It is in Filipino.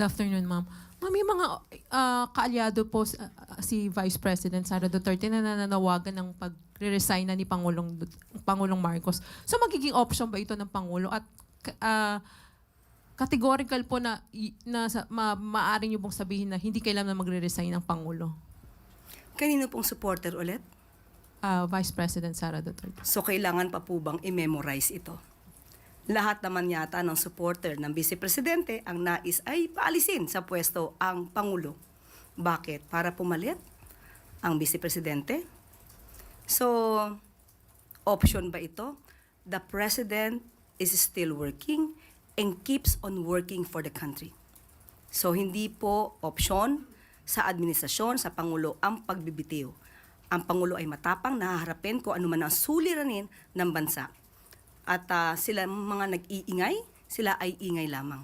Good afternoon, ma'am. Ma'am, yung mga ah, kaalyado po ah, si Vice President Sara Duterte na nananawagan ng pagre-resign na ni Pangulong Pangulong Marcos. So magiging option ba ito ng Pangulo at ah, categorical po na, na ma, maaari niyo pong sabihin na hindi kailangan magre-resign ng Pangulo? Kanino pong supporter ulit? Ah, Vice President Sara Duterte. So kailangan pa po bang i-memorize ito? Lahat naman yata ng supporter ng Vice Presidente ang nais ay paalisin sa pwesto ang Pangulo. Bakit? Para pumalit ang Vice Presidente? So, option ba ito? The President is still working and keeps on working for the country. So, hindi po option sa administrasyon, sa Pangulo, ang pagbibitiw. Ang Pangulo ay matapang, nahaharapin kung ano man ang suliranin ng bansa. At ah, sila mga nag-iingay, sila ay ingay lamang.